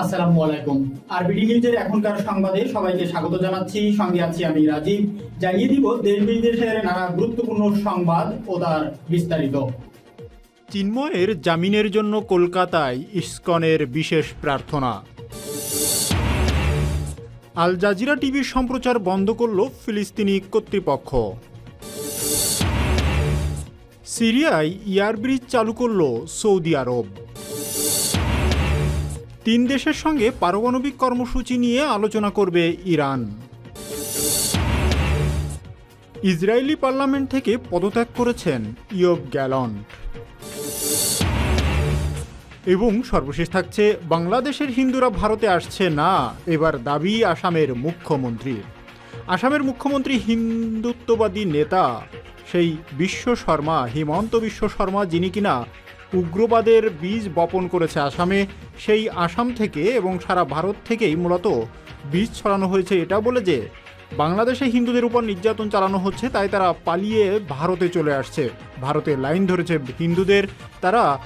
আসসালামু আলাইকুম। আরবিডি নিউজের এখনকার সংবাদে সবাইকে স্বাগত জানাচ্ছি। সঙ্গে আছি আমি রাজীব। জানিয়ে দিব, দেশ বিদেশের নানা গুরুত্বপূর্ণ সংবাদ ও তার বিস্তারিত। চিন্ময়ের জামিনের জন্য কলকাতায় ইস্কনের বিশেষ প্রার্থনা। আল জাজিরা টিভির সম্প্রচার বন্ধ করল ফিলিস্তিনি কর্তৃপক্ষ। সিরিয়ায় এয়ার ব্রিজ চালু করল সৌদি আরব। তিন দেশের সঙ্গে পারমাণবিক কর্মসূচি নিয়ে আলোচনা করবে ইরান। ইসরায়েলি পার্লামেন্ট থেকে পদত্যাগ করেছেন ইয়ব গ্যালন। এবং সর্বশেষ থাকছে, বাংলাদেশের হিন্দুরা ভারতে আসছে না, এবার দাবি আসামের মুখ্যমন্ত্রী আসামের মুখ্যমন্ত্রী হিন্দুত্ববাদী নেতা, সেই বিশ্ব শর্মা, হিমন্ত বিশ্ব শর্মা, যিনি কিনা উগ্রবাদের বীজ বপন করেছে আসামে। সেই আসাম থেকে এবং সারা ভারত থেকেই মূলত বীজ ছড়ানো হয়েছে। এটা বলে যে, বাংলাদেশে হিন্দুদের উপর নির্যাতন চালানো হচ্ছে, তাই তারা পালিয়ে ভারতে চলে আসছে। ভারতে লাইন ধরেছে হিন্দুদের। তারা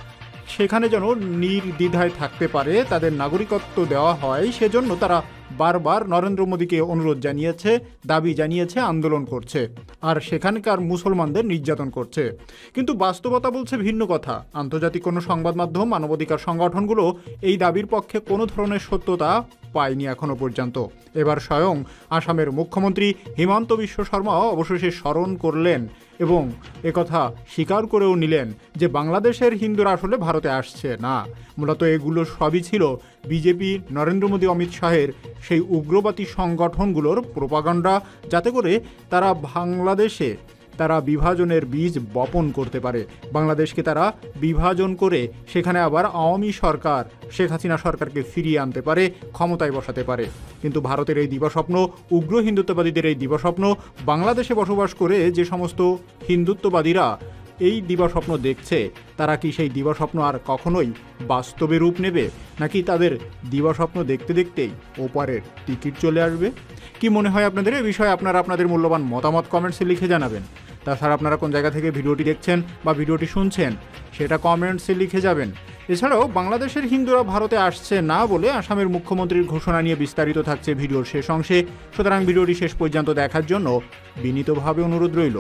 সেখানে যেন নির্দ্বিধায় থাকতে পারে, তাদের নাগরিকত্ব দেওয়া হয়, সেজন্য তারা বারবার নরেন্দ্র মোদীকে অনুরোধ জানিয়েছে, দাবি জানিয়েছে, আন্দোলন করছে। আর সেখানকার মুসলমানদের নির্যাতন করছে। কিন্তু বাস্তবতা বলছে ভিন্ন কথা। আন্তর্জাতিক কোনো সংবাদ মাধ্যম, মানবাধিকার সংগঠনগুলো এই দাবির পক্ষে কোনো ধরনের সত্যতা পায়নি এখনও পর্যন্ত। এবার স্বয়ং আসামের মুখ্যমন্ত্রী হিমন্ত বিশ্ব শর্মা অবশেষে স্মরণ করলেন এবং একথা স্বীকার করেও নিলেন যে বাংলাদেশের হিন্দুরা আসলে ভারতে আসছে না। মূলত এগুলো সবই ছিল বিজেপি, নরেন্দ্র মোদী, অমিত শাহের সেই উগ্রবাদী সংগঠনগুলোর প্রোপাগান্ডা, যাতে করে তারা বাংলাদেশে তারা বিভাজনের বীজ বপন করতে পারে। বাংলাদেশকে তারা বিভাজন করে সেখানে আবার আওয়ামী সরকার, শেখ হাসিনা সরকারকে ফিরিয়ে আনতে পারে, ক্ষমতায় বসাতে পারে। কিন্তু ভারতের এই দিবাস্বপ্ন, উগ্র হিন্দুত্ববাদীদের এই দিবাস্বপ্ন, বাংলাদেশে বসবাস করে যে সমস্ত হিন্দুত্ববাদীরা এই দিবাস্বপ্ন দেখছে, তারা কি সেই দিবাস্বপ্ন আর কখনোই বাস্তবে রূপ নেবে? নাকি তাদের দিবাস্বপ্ন দেখতে দেখতেই ওপারের টিকিট চলে আসবে? কি মনে হয় আপনাদের এ বিষয়ে? আপনারা আপনাদের মূল্যবান মতামত কমেন্টসে লিখে জানাবেন। তাছাড়া আপনারা কোন জায়গা থেকে ভিডিওটি দেখছেন বা ভিডিওটি শুনছেন সেটা কমেন্টসে লিখে যাবেন। এছাড়াও বাংলাদেশের হিন্দুরা ভারতে আসছে না বলে আসামের মুখ্যমন্ত্রীর ঘোষণা নিয়ে বিস্তারিত থাকছে ভিডিওর শেষ অংশে। সুতরাং ভিডিওটি শেষ পর্যন্ত দেখার জন্য বিনীতভাবে অনুরোধ রইল।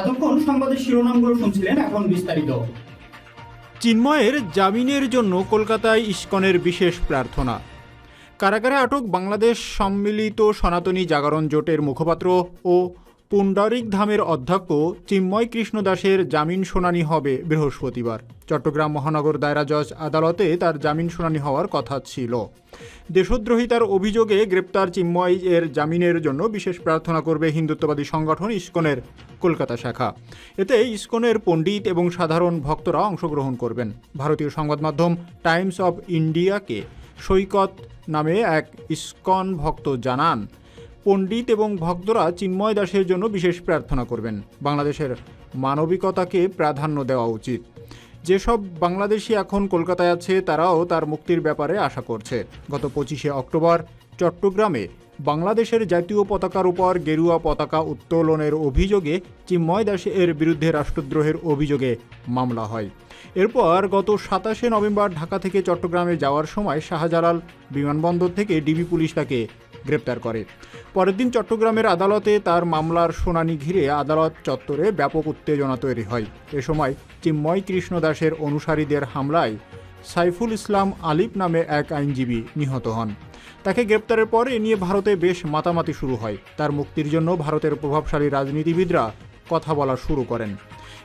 এতক্ষণ সংবাদের শিরোনামগুলো শুনছিলেন এখন বিস্তারিত। চিন্ময়ের জামিনের জন্য কলকাতায় ইস্কনের বিশেষ প্রার্থনা। কারাগারে আটক বাংলাদেশ সম্মিলিত সনাতনী জাগরণ জোটের মুখপাত্র ও পুণ্ডারিক ধামের অধ্যক্ষ চিন্ময় কৃষ্ণ দাসের জামিন শুনানি হবে বৃহস্পতিবার। চট্টগ্রাম মহানগর দায়রা জজ আদালতে তার জামিন শুনানি হওয়ার কথা ছিল। দেশদ্রোহিতার অভিযোগে গ্রেপ্তার চিন্ময় এর জামিনের জন্য বিশেষ প্রার্থনা করবে হিন্দুত্ববাদী সংগঠন ইস্কনের কলকাতা শাখা। এতে ইস্কনের পণ্ডিত এবং সাধারণ ভক্তরা অংশগ্রহণ করবেন। ভারতীয় সংবাদ মাধ্যম টাইমস অব ইন্ডিয়াকে সৈকত নামে এক ইস্কন ভক্ত জানান, পণ্ডিত এবং ভক্তরা চিন্ময় দাসের জন্য বিশেষ প্রার্থনা করবেন। বাংলাদেশের মানবিকতাকে প্রাধান্য দেওয়া উচিত। যেসব বাংলাদেশি এখন কলকাতায় আছে, তারাও তার মুক্তির ব্যাপারে আশা করছে। গত পঁচিশে অক্টোবর চট্টগ্রামে বাংলাদেশের জাতীয় পতাকার উপর গেরুয়া পতাকা উত্তোলনের অভিযোগে চিন্ময় দাসের বিরুদ্ধে রাষ্ট্রদ্রোহের অভিযোগে মামলা হয়। এরপর গত সাতাশে নভেম্বর ঢাকা থেকে চট্টগ্রামে যাওয়ার সময় শাহজালাল বিমানবন্দর থেকে ডিবি পুলিশ তাকে গ্রেপ্তার করে। পরের দিন চট্টগ্রামের আদালতে তার মামলার শুনানি ঘিরে আদালত চত্বরে ব্যাপক উত্তেজনা তৈরি হয়। এ সময় চিন্ময় কৃষ্ণ দাসের অনুসারীদের হামলায় সাইফুল ইসলাম আলিফ নামে এক আইনজীবী নিহত হন। তাকে গ্রেপ্তারের পর এ নিয়ে ভারতে বেশ মাতামাতি শুরু হয়। তার মুক্তির জন্য ভারতের প্রভাবশালী রাজনীতিবিদরা কথা বলা শুরু করেন।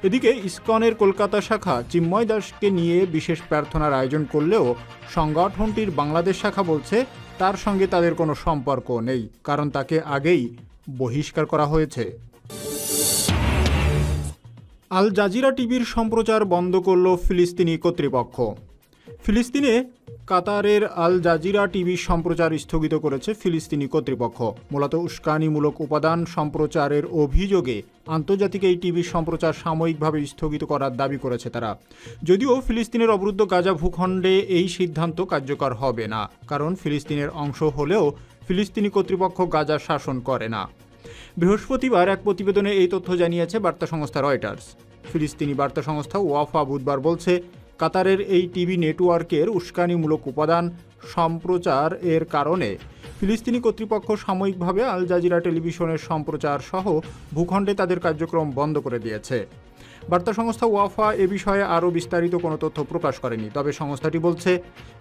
এদিকে ইসকনের কলকাতা শাখা চিন্ময় দাসকে নিয়ে বিশেষ প্রার্থনার আয়োজন করলেও সংগঠনটির বাংলাদেশ শাখা বলছে, তার সঙ্গে তাদের কোনো সম্পর্ক নেই, কারণ তাকে আগেই বহিষ্কার করা হয়েছে। আল জাজিরা টিভির সম্প্রচার বন্ধ করল ফিলিস্তিনি কর্তৃপক্ষ। ফিলিস্তিনে কাতারের আল জাজিরা টিভি সম্প্রচার স্থগিত করেছে ফিলিস্তিনি কর্তৃপক্ষ। মূলত উস্কানিমূলক উপাদান সম্প্রচারের অভিযোগে আন্তর্জাতিক এই টিভি সম্প্রচার সাময়িকভাবে স্থগিত করার দাবি করেছে তারা। যদিও ফিলিস্তিনের অবরুদ্ধ গাজা ভূখণ্ডে এই সিদ্ধান্ত কার্যকর হবে না, কারণ ফিলিস্তিনের অংশ হলেও ফিলিস্তিনি কর্তৃপক্ষ গাজা শাসন করে না। বৃহস্পতিবার এক প্রতিবেদনে এই তথ্য জানিয়েছে বার্তা সংস্থা রয়টার্স। ফিলিস্তিনি বার্তা সংস্থা ওয়াফা বুধবার বলছে কাতারের এই টিভি নেটওয়ার্কের উস্কানিমূলক উপাদান সম্প্রচার এর কারণে। ফিলিস্তিনি কর্তৃপক্ষ সাময়িকভাবে আল জাজিরা টেলিভিশনের সম্প্রচার সহ ভূখণ্ডে তাদের কার্যক্রম বন্ধ করে দিয়েছে। বার্তা সংস্থা ওয়াফা এ বিষয়ে আরও বিস্তারিত কোনো তথ্য প্রকাশ করেনি। তবে সংস্থাটি বলছে,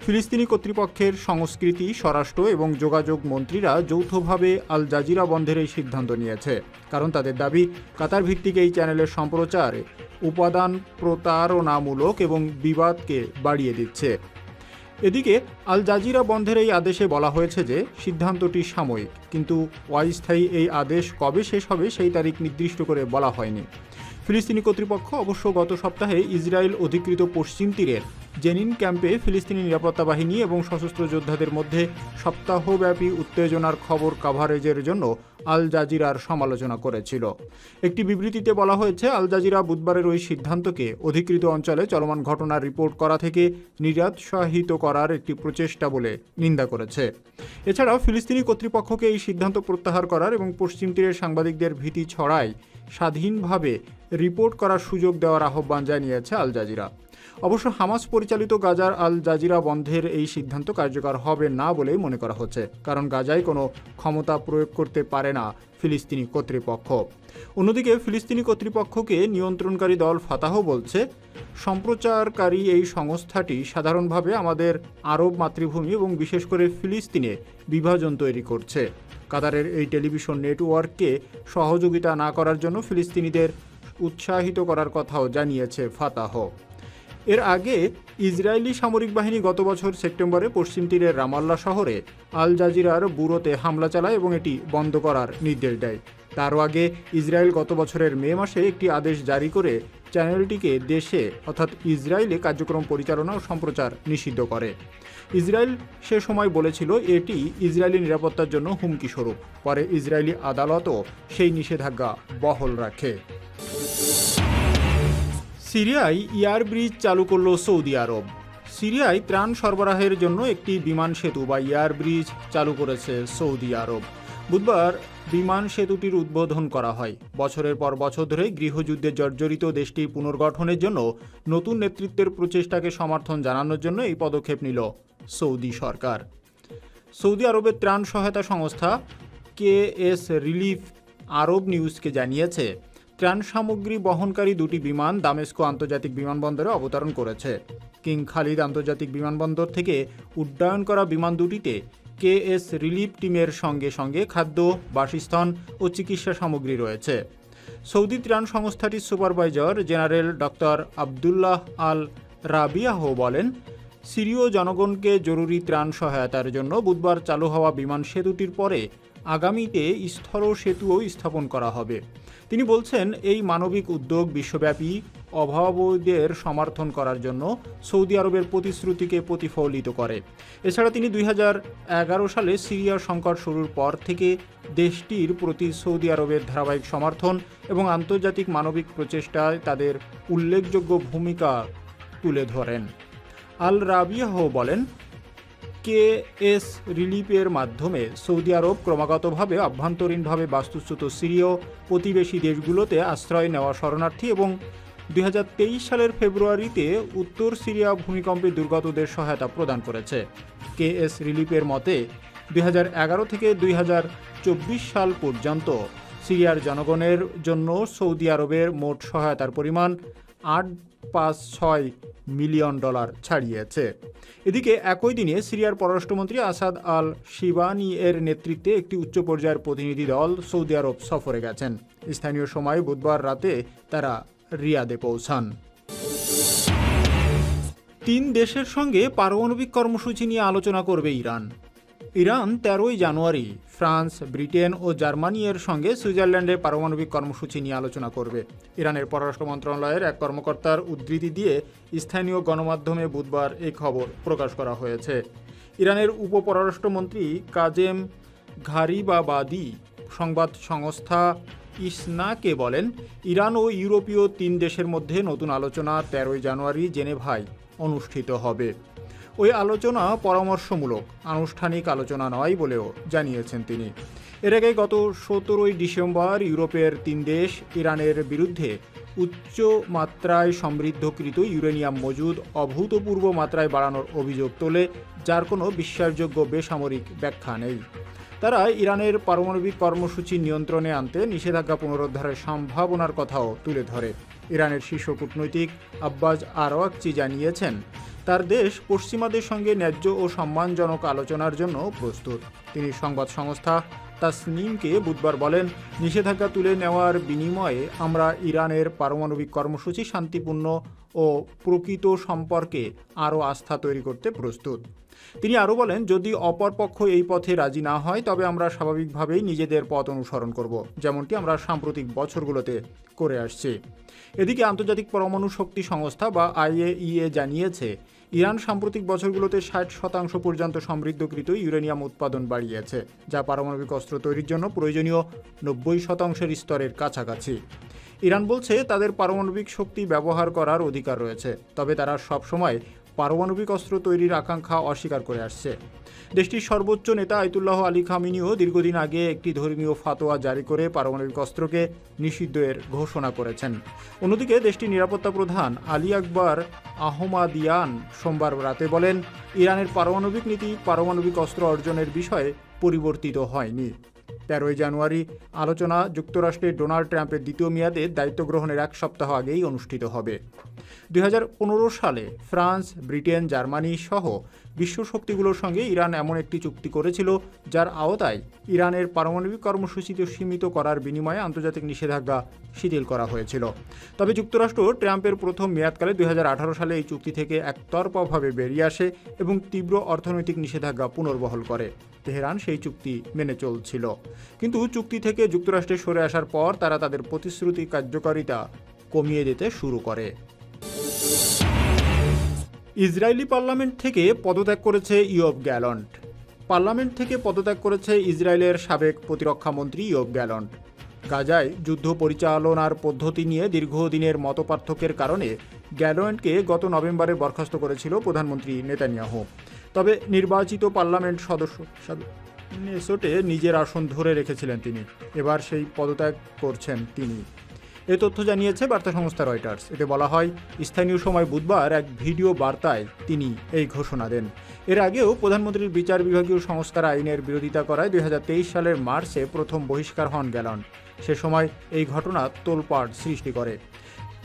ফিলিস্তিনি কর্তৃপক্ষের সংস্কৃতি, স্বরাষ্ট্র এবং যোগাযোগ মন্ত্রীরা যৌথভাবে আল জাজিরা বন্ধের এই সিদ্ধান্ত নিয়েছে। কারণ তাদের দাবি কাতার ভিত্তিক এই চ্যানেলের সম্প্রচার উপাদান প্রতারণামূলক এবং বিবাদকে বাড়িয়ে দিচ্ছে। এদিকে, আল জাজিরা বন্ধের এই আদেশে বলা হয়েছে যে, সিদ্ধান্তটি সাময়িক। কিন্তু অস্থায়ী এই আদেশ কবে শেষ হবে সেই তারিখ নির্দিষ্ট করে বলা হয়নি। ফিলিস্তিনি কর্তৃপক্ষ অবশ্য গত সপ্তাহে ইসরায়েল অধিকৃত পশ্চিম তীরের জেনিন ক্যাম্পে ফিলিস্তিনি নিরাপত্তা বাহিনী এবং সশস্ত্র যোদ্ধাদের মধ্যে সপ্তাহব্যাপী উত্তেজনার খবর কাভারেজের জন্য আল জাজিরার সমালোচনা করেছিল। একটি বিবৃতিতে বলা হয়েছে, আল জাজিরা বুধবারের ওই সিদ্ধান্তকে অধিকৃত অঞ্চলে চলমান ঘটনার রিপোর্ট করা থেকে নিরুৎসাহিত করার একটি প্রচেষ্টা বলে নিন্দা করেছে। এছাড়াও ফিলিস্তিনি কর্তৃপক্ষকে এই সিদ্ধান্ত প্রত্যাহার করার এবং পশ্চিম তীরের সাংবাদিকদের ভীতি ছড়ায় স্বাধীনভাবে রিপোর্ট করার সুযোগ দেওয়ার আহ্বান জানিয়েছে আল জাজিরা। অবশ্য হামাস পরিচালিত গাজার আল জাজিরা বন্ধের এই সিদ্ধান্ত কার্যকর হবে না বলেই মনে করা হচ্ছে, কারণ গাজায় কোনো ক্ষমতা প্রয়োগ করতে পারে না ফিলিস্তিনি কর্তৃপক্ষ। অন্যদিকে ফিলিস্তিনি কর্তৃপক্ষকে নিয়ন্ত্রণকারী দল ফাতাহ বলছে, সম্প্রচারকারী এই সংস্থাটি সাধারণভাবে আমাদের আরব মাতৃভূমি এবং বিশেষ করে ফিলিস্তিনে বিভাজন তৈরি করছে। কাতারের এই টেলিভিশন নেটওয়ার্ককে সহযোগিতা না করার জন্য ফিলিস্তিনিদের উৎসাহিত করার কথাও জানিয়েছে ফাতাহ। এর আগে ইসরায়েলি সামরিক বাহিনী গত বছর সেপ্টেম্বরে পশ্চিম তীরের রামাল্লা শহরে আল জাজিরার বুড়োতে হামলা চালায় এবং এটি বন্ধ করার নির্দেশ দেয়। তারও আগে ইসরায়েল গত বছরের মে মাসে একটি আদেশ জারি করে চ্যানেলটিকে দেশে, অর্থাৎ ইসরায়েলে কার্যক্রম পরিচালনা ও সম্প্রচার নিষিদ্ধ করে। ইসরায়েল সে সময় বলেছিল এটি ইসরায়েলি নিরাপত্তার জন্য হুমকি স্বরূপ। পরে ইসরায়েলি আদালতও সেই নিষেধাজ্ঞা বহল রাখে। সিরিয়ায় এয়ার ব্রিজ চালু করল সৌদি আরব। সিরিয়ায় ত্রাণ সরবরাহের জন্য একটি বিমান সেতু বা এয়ার ব্রিজ চালু করেছে সৌদি আরব। বুধবার বিমান সেতুটির উদ্বোধন করা হয়। বছরের পর বছর ধরে গৃহযুদ্ধে জর্জরিত দেশটির পুনর্গঠনের জন্য নতুন নেতৃত্বের প্রচেষ্টাকে সমর্থন জানানোর জন্য এই পদক্ষেপ নিল সৌদি সরকার। সৌদি আরবের ত্রাণ সহায়তা সংস্থা কে এস রিলিফ আরব নিউজকে জানিয়েছে, ত্রাণ সামগ্রী বহনকারী দুটি বিমান দামেস্কো আন্তর্জাতিক বিমানবন্দরে অবতরণ করেছে। কিং খালিদ আন্তর্জাতিক বিমানবন্দর থেকে উড্ডয়ন করা বিমান দুটিতে কে এস রিলিফ টিমের সঙ্গে সঙ্গে খাদ্য, বাসস্থান ও চিকিৎসা সামগ্রী রয়েছে। সৌদি ত্রাণ সংস্থাটির supervisor general doctor Abdullah al Rabiah বলেন, সিরীয় জনগণকে জরুরি ত্রাণ সহায়তার জন্য বুধবার চালু হওয়া বিমান সেতুটির পরে আগামীতে স্থল সেতুও স্থাপন করা হবে। তিনি বলছেন, এই মানবিক উদ্যোগ বিশ্বব্যাপী অভাবদের সমর্থন করার জন্য সৌদি আরবের প্রতিশ্রুতিকে প্রতিফলিত করে। এছাড়া তিনি দুই হাজার এগারো সালে সিরিয়ার সংকট শুরুর পর থেকে দেশটির প্রতি সৌদি আরবের ধারাবাহিক সমর্থন এবং আন্তর্জাতিক মানবিক প্রচেষ্টায় তাদের উল্লেখযোগ্য ভূমিকা তুলে ধরেন। আল রাবিয়াহ বলেন কে এস রিলিফের মাধ্যমে সৌদি আরব ক্রমাগতভাবে অভ্যন্তরীণভাবে বাস্তুচ্যুত সিরীয় প্রতিবেশী দেশগুলোতে আশ্রয় নেওয়া শরণার্থী এবং দুই হাজার তেইশ সালের ফেব্রুয়ারিতে উত্তর সিরিয়া ভূমিকম্পে দুর্গতদের সহায়তা প্রদান করেছে। কে এস রিলিফের মতে, দুই হাজার এগারো থেকে দুই হাজার চব্বিশ সাল পর্যন্ত সিরিয়ার জনগণের জন্য সৌদি আরবের মোট সহায়তার পরিমাণ আট পাঁচ ছয় মিলিয়ন ডলার ছাড়িয়েছে। এদিকে একই দিনে সিরিয়ার পররাষ্ট্রমন্ত্রী আসাদ আল শিবানি এর নেতৃত্বে একটি উচ্চ পর্যায়ের প্রতিনিধি দল সৌদি আরব সফরে গেছেন। স্থানীয় সময় বুধবার রাতে তারা রিয়াদে পৌঁছান। তিন দেশের সঙ্গে পারমাণবিক কর্মসূচি নিয়ে আলোচনা করবে ইরান। ইরান তেরোই জানুয়ারি, ফ্রান্স, ব্রিটেন ও জার্মানি এর সঙ্গে সুইজারল্যান্ডে পারমাণবিক কর্মসূচি নিয়ে আলোচনা করবে। ইরানের পররাষ্ট্র মন্ত্রণালয়ের এক কর্মকর্তার উদ্ধৃতি দিয়ে স্থানীয় গণমাধ্যমে বুধবার এই খবর প্রকাশ করা হয়েছে। ইরানের উপপররাষ্ট্রমন্ত্রী কাজেম ঘারিবাবাদি সংবাদ সংস্থা ইসনাকে বলেন, ইরান ও ইউরোপীয় তিন দেশের মধ্যে নতুন আলোচনা তেরোই জানুয়ারি জেনেভায় অনুষ্ঠিত হবে। ওই আলোচনা পরামর্শমূলক, আনুষ্ঠানিক আলোচনা নয় বলেও জানিয়েছেন তিনি। এর আগে গত সতেরোই ডিসেম্বর ইউরোপের তিন দেশ ইরানের বিরুদ্ধে উচ্চ মাত্রায় সমৃদ্ধকৃত ইউরেনিয়াম মজুদ অভূতপূর্ব মাত্রায় বাড়ানোর অভিযোগ তোলে, যার কোনো বিশ্বাসযোগ্য বেসামরিক ব্যাখ্যা নেই। তারা ইরানের পারমাণবিক কর্মসূচি নিয়ন্ত্রণে আনতে নিষেধাজ্ঞা পুনরুদ্ধারের সম্ভাবনার কথাও তুলে ধরে। ইরানের শীর্ষ কূটনৈতিক আব্বাস আরওয়াকচি জানিয়েছেন তার দেশ পশ্চিমাদের সঙ্গে ন্যায্য ও সম্মানজনক আলোচনার জন্য প্রস্তুত। তিনি সংবাদ সংস্থা তাসনিমকে বুধবার বলেন, নিষেধাজ্ঞা তুলে নেওয়ার বিনিময়ে আমরা ইরানের পারমাণবিক কর্মসূচি শান্তিপূর্ণ ও প্রকৃত সম্পর্কে আরও আস্থা তৈরি করতে প্রস্তুত। তিনি আরও বলেন, যদি অপরপক্ষ এই পথে রাজি না হয়, তবে আমরা স্বাভাবিকভাবেই নিজেদের পথ অনুসরণ করব, যেমনটি আমরা সাম্প্রতিক বছরগুলোতে করে আসছি। এদিকে আন্তর্জাতিক পরমাণু শক্তি সংস্থা বা আইএইএ জানিয়েছে ইরান সাম্প্রতিক বছরগুলোতে ষাট শতাংশ পর্যন্ত সমৃদ্ধকৃত ইউরেনিয়াম উৎপাদন বাড়িয়েছে, যা পারমাণবিক অস্ত্র তৈরির জন্য প্রয়োজনীয় নব্বই শতাংশের স্তরের কাছাকাছি। ইরান বলছে তাদের পারমাণবিক শক্তি ব্যবহার করার অধিকার রয়েছে, তবে তারা সবসময় পারমাণবিক অস্ত্র তৈরির আকাঙ্ক্ষা অস্বীকার করে আসছে। দেশটির সর্বোচ্চ নেতা আয়তুল্লাহ আলী খামিনিও দীর্ঘদিন আগে একটি ধর্মীয় ফাতোয়া জারি করে পারমাণবিক অস্ত্রকে নিষিদ্ধের ঘোষণা করেছেন। অন্যদিকে দেশটির নিরাপত্তা প্রধান আলী আকবর আহমাদিয়ান সোমবার রাতে বলেন, ইরানের পারমাণবিক নীতি পারমাণবিক অস্ত্র অর্জনের বিষয়ে পরিবর্তিত হয়নি। তেরোই জানুয়ারি, আলোচনা যুক্তরাষ্ট্রের ডোনাল্ড ট্রাম্পের দ্বিতীয় মেয়াদে দায়িত্ব গ্রহণের এক সপ্তাহ আগেই অনুষ্ঠিত হবে। দু হাজার পনেরো সালে ফ্রান্স, ব্রিটেন, জার্মানি সহ বিশ্ব শক্তিগুলোর সঙ্গে ইরান এমন একটি চুক্তি করেছিল, যার আওতায় ইরানের পারমাণবিক কর্মসূচিতে সীমিত করার বিনিময়ে আন্তর্জাতিক নিষেধাজ্ঞা শিথিল করা হয়েছিল। তবে যুক্তরাষ্ট্র ট্রাম্পের প্রথম মেয়াদকালে দুই হাজার আঠারো সালে এই চুক্তি থেকে একতরফাভাবে বেরিয়ে আসে এবং তীব্র অর্থনৈতিক নিষেধাজ্ঞা পুনর্বহল করে। তেহরান সেই চুক্তি মেনে চলছিল। কিন্তু চুক্তি থেকে যুক্তরাষ্ট্রে সরে আসার পর তারা তাদের প্রতিশ্রুতি কার্যকারিতা কমিয়ে দিতে শুরু করে। ইসরায়েলি পার্লামেন্ট থেকে পদত্যাগ করেছে ইয়ব গ্যালন্ট। পার্লামেন্ট থেকে পদত্যাগ করেছে ইসরায়েলের সাবেক প্রতিরক্ষা মন্ত্রী ইয়ব গ্যালন্ট। গাজায় যুদ্ধ পরিচালনার পদ্ধতি নিয়ে দীর্ঘদিনের মতপার্থক্যের কারণে গ্যালন্টকে গত নভেম্বরে বরখাস্ত করেছিল প্রধানমন্ত্রী নেতানিয়াহু। তবে নির্বাচিত পার্লামেন্ট সদস্য হিসাবে নেসোটে নিজের আসন ধরে রেখেছিলেন তিনি। এবার সেই পদত্যাগ করছেন তিনি। এ তথ্য জানিয়েছে বার্তা সংস্থা রয়টার্স। এতে বলা হয়, স্থানীয় সময় বুধবার এক ভিডিও বার্তায় তিনি এই ঘোষণা দেন। এর আগেও প্রধানমন্ত্রীর বিচার বিভাগীয় সংস্কার আইনের বিরোধিতা করায় দুই হাজার তেইশ সালের মার্চে প্রথম বহিষ্কার হন গ্যালন। সে সময় এই ঘটনা তোলপাড় সৃষ্টি করে।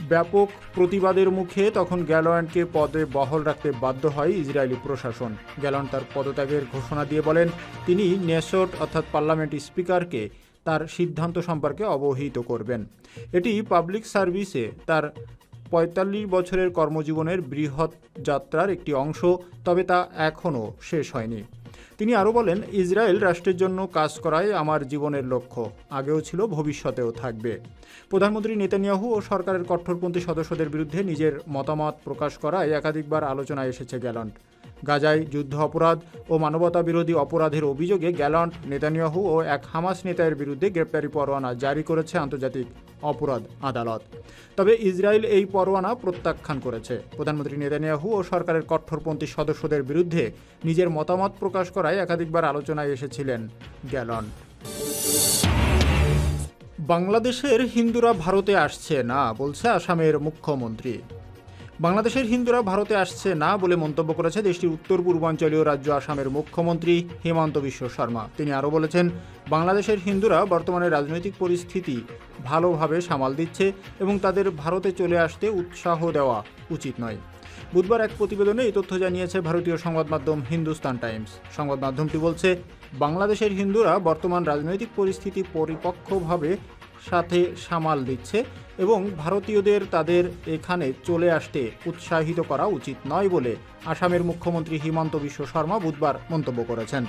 ব্যাপক প্রতিবাদের মুখে তখন গ্যালোয়ানকে পদে বহল রাখতে বাধ্য হয় ইসরায়েলি প্রশাসন। গ্যালন তার পদত্যাগের ঘোষণা দিয়ে বলেন, তিনি নেসোট অর্থাৎ পার্লামেন্ট স্পিকারকে তার সিদ্ধান্ত সম্পর্কে অবহিত করবেন। এটি পাবলিক সার্ভিসে তার পঁয়তাল্লিশ বছরের কর্মজীবনের বৃহৎ যাত্রার একটি অংশ, তবে তা এখনও শেষ হয়নি। তিনি আরও বলেন, ইসরায়েল রাষ্ট্রের জন্য কাজ করাই আমার জীবনের লক্ষ্য। আগেও ছিল, ভবিষ্যতেও থাকবে। প্রধানমন্ত্রী নেতানিয়াহু ও সরকারের কঠোরপন্থী সদস্যদের বিরুদ্ধে নিজের মতামত প্রকাশ করায় একাধিকবার আলোচনায় এসেছে গ্যালন্ট। গাজায় যুদ্ধ অপরাধ ও মানবতা বিরোধী অপরাধের অভিযোগে গ্যালন্ট নেতানিয়াহু ও এক হামাস নেতার বিরুদ্ধে গ্রেপ্তারি পরোয়ানা জারি করেছে আন্তর্জাতিক অপরাধ আদালত। তবে ইসরায়েল এই পরোয়ানা প্রত্যাখ্যান করেছে। প্রধানমন্ত্রী নেতানিয়াহু ও সরকারের কঠোরপন্থী সদস্যদের বিরুদ্ধে নিজের মতামত প্রকাশ করায় একাধিকবার আলোচনায় এসেছিলেন গ্যালন বাংলাদেশের হিন্দুরা ভারতে আসছে না, বলছে আসামের মুখ্যমন্ত্রী। বাংলাদেশের হিন্দুরা ভারতে আসছে না বলে মন্তব্য করেছে দেশটির উত্তর পূর্বাঞ্চলীয় রাজ্য আসামের মুখ্যমন্ত্রী হেমন্ত বিশ্ব শর্মা। তিনি আরও বলেছেন, বাংলাদেশের হিন্দুরা বর্তমানে রাজনৈতিক পরিস্থিতি ভালোভাবে সামাল দিচ্ছে এবং তাদের ভারতে চলে আসতে উৎসাহ দেওয়া উচিত নয়। বুধবার এক প্রতিবেদনে এই তথ্য জানিয়েছে ভারতীয় সংবাদ মাধ্যম হিন্দুস্তান টাইমস। সংবাদ মাধ্যমটি বলছে, বাংলাদেশের হিন্দুরা বর্তমান রাজনৈতিক পরিস্থিতি পরিপক্কভাবে সাথে সামাল দিচ্ছে এবং ভারতীয়দের তাদের এখানে চলে আসতে উৎসাহিত করা উচিত নয় বলে আসামের মুখ্যমন্ত্রী হিমন্ত বিশ্ব শর্মা বুধবার মন্তব্য করেছেন।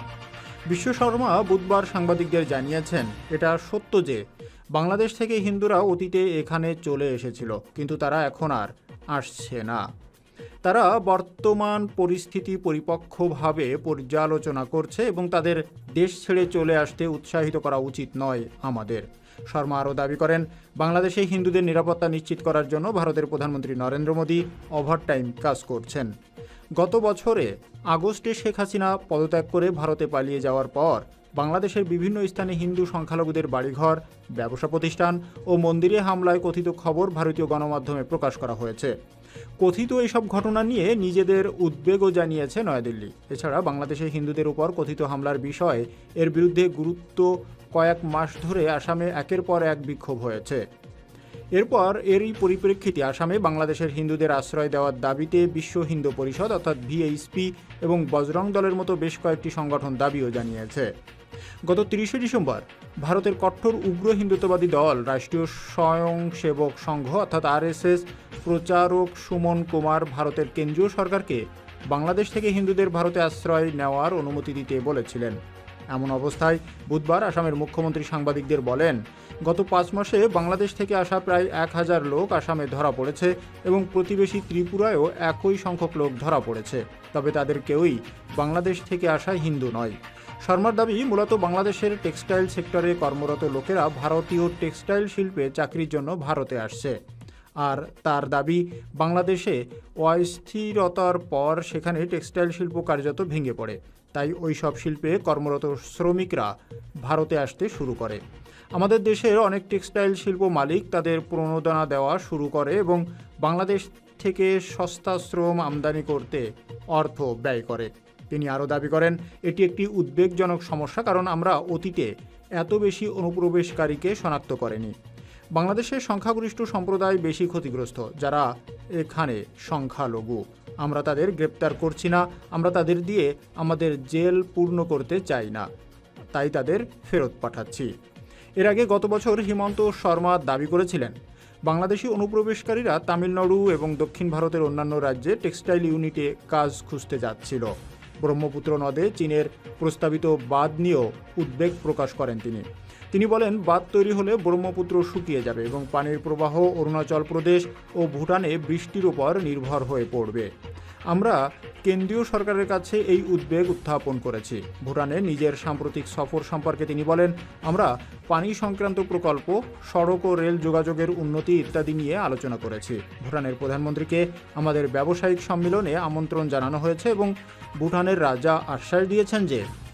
বিশ্ব শর্মা বুধবার সাংবাদিকদের জানিয়েছেন, এটা সত্য যে বাংলাদেশ থেকে হিন্দুরা অতীতে এখানে চলে এসেছিল, কিন্তু তারা এখন আর আসছে না। তারা বর্তমান পরিস্থিতি পরিপক্কভাবে পর্যালোচনা করছে এবং তাদের দেশ ছেড়ে চলে আসতে উৎসাহিত করা উচিত নয় আমাদের। শর্মা আরও দাবি করেন, বাংলাদেশে হিন্দুদের নিরাপত্তা নিশ্চিত করার জন্য ভারতের প্রধানমন্ত্রী নরেন্দ্র মোদী ওভারটাইম কাজ করছেন। গত বছরে আগস্টে শেখ হাসিনা পদত্যাগ করে ভারতে পালিয়ে যাওয়ার পর বাংলাদেশের বিভিন্ন স্থানে হিন্দু সংখ্যালঘুদের বাড়িঘর, ব্যবসা প্রতিষ্ঠান ও মন্দিরে হামলায় কথিত খবর ভারতীয় গণমাধ্যমে প্রকাশ করা হয়েছে। কথিত এইসব ঘটনা নিয়ে নিজেদের উদ্বেগও জানিয়েছে নয়াদিল্লি। এছাড়া বাংলাদেশে হিন্দুদের উপর কথিত হামলার বিষয়ে এর বিরুদ্ধে গুরুত্ব কয়েক মাস ধরে আসামে একের পর এক বিক্ষোভ হয়েছে। এরপর এরই পরিপ্রেক্ষিতে আসামে বাংলাদেশের হিন্দুদের আশ্রয় দেওয়ার দাবিতে বিশ্ব হিন্দু পরিষদ অর্থাৎ ভিএইচপি এবং বজরং দলের মতো বেশ কয়েকটি সংগঠন দাবিও জানিয়েছে। গত তিরিশে ডিসেম্বর ভারতের কঠোর উগ্র হিন্দুত্ববাদী দল, রাষ্ট্রীয় স্বয়ংসেবক সংঘ অর্থাৎ আরএসএস, প্রচারক সুমন কুমার ভারতের কেন্দ্রীয় সরকারকে বাংলাদেশ থেকে হিন্দুদের ভারতে আশ্রয় নেওয়ার অনুমতি দিতে বলেছিলেন। এমন অবস্থায় বুধবার আসামের মুখ্যমন্ত্রী সাংবাদিকদের বলেন, গত পাঁচ মাসে বাংলাদেশ থেকে আসা প্রায় এক হাজার লোক আসামে ধরা পড়েছে এবং প্রতিবেশী ত্রিপুরায়ও একই সংখ্যক লোক ধরা পড়েছে। তবে তাদের কেউই বাংলাদেশ থেকে আসা হিন্দু নয়। শর্মার দাবি, মূলত বাংলাদেশের টেক্সটাইল সেক্টরে কর্মরত লোকেরা ভারতীয় টেক্সটাইল শিল্পে চাকরির জন্য ভারতে আসছে। আর তার দাবি, বাংলাদেশে অস্থিরতার পর সেখানে টেক্সটাইল শিল্প কার্যত ভেঙে পড়ে। তাই ওই সব শিল্পে কর্মরত শ্রমিকরা ভারতে আসতে শুরু করে। আমাদের দেশের অনেক টেক্সটাইল শিল্প মালিক তাদের প্রণোদনা দেওয়া শুরু করে এবং বাংলাদেশ থেকে সস্তা শ্রম আমদানি করতে অর্থ ব্যয় করে। তিনি আরও দাবি করেন, এটি একটি উদ্বেগজনক সমস্যা কারণ আমরা অতীতে এত বেশি অনুপ্রবেশকারীকে শনাক্ত করেনি। বাংলাদেশের সংখ্যাগরিষ্ঠ সম্প্রদায় বেশি ক্ষতিগ্রস্ত, যারা এখানে সংখ্যালঘু। আমরা তাদের গ্রেপ্তার করছি না, আমরা তাদের দিয়ে আমাদের জেল পূর্ণ করতে চাই না, তাই তাদের ফেরত পাঠাচ্ছি। এর আগে গত বছর হিমন্ত শর্মা দাবি করেছিলেন, বাংলাদেশি অনুপ্রবেশকারীরা তামিলনাড়ু এবং দক্ষিণ ভারতের অন্যান্য রাজ্যে টেক্সটাইল ইউনিটে কাজ খুঁজতে যাচ্ছিল। ব্রহ্মপুত্র নদে চীনের প্রস্তাবিত বাদ নিয়েও উদ্বেগ প্রকাশ করেন তিনি। তিনি বলেন, বাঁধ তৈরি হলে ব্রহ্মপুত্র শুকিয়ে যাবে এবং পানির প্রবাহ অরুণাচল প্রদেশ ও ভুটানে বৃষ্টির উপর নির্ভর হয়ে পড়বে। আমরা কেন্দ্রীয় সরকারের কাছে এই উদ্বেগ উত্থাপন করেছি। ভুটানে নিজের সাম্প্রতিক সফর সম্পর্কে তিনি বলেন, আমরা পানি সংক্রান্ত প্রকল্প, সড়ক ও রেল যোগাযোগের উন্নতি ইত্যাদি নিয়ে আলোচনা করেছি। ভুটানের প্রধানমন্ত্রীকে আমাদের ব্যবসায়িক সম্মেলনে আমন্ত্রণ জানানো হয়েছে এবং ভুটানের রাজা আশ্বাস দিয়েছেন যে